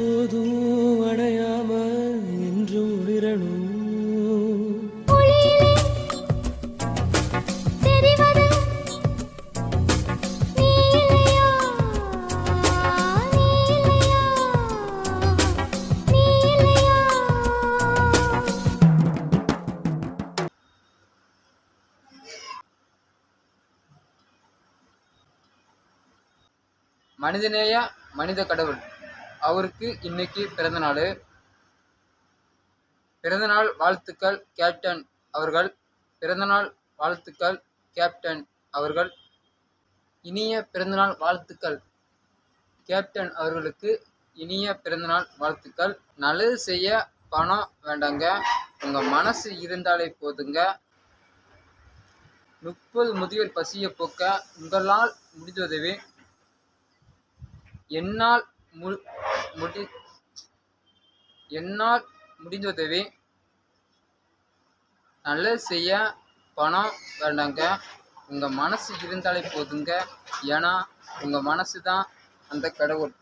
எப்போதும் அணையாமல் என்றும் உயிரணும். மனிதநேய மனித கடவுள். அவருக்கு இன்னைக்கு பிறந்த நாள். பிறந்தநாள் வாழ்த்துக்கள் கேப்டன் அவர்கள். பிறந்தநாள் வாழ்த்துக்கள் கேப்டன் அவர்கள். இனிய பிறந்தநாள் வாழ்த்துக்கள் கேப்டன் அவர்களுக்கு இனிய பிறந்தநாள் வாழ்த்துக்கள். நல்லது செய்ய பணம் வேண்டாங்க. உங்கள் மனசு இருந்தாலே போதுங்க. முப்பது முதியோர் பசியை போக்க உங்களால் முடிந்ததுவே. என்னால் மு முடி என்னால் முடிந்ததுவே நல்லது செய்ய பணம் வேண்டாங்க. உங்கள் மனசு இருந்தாலே போதுங்க. ஏன்னா உங்கள் மனசு தான் அந்த கடவுள்.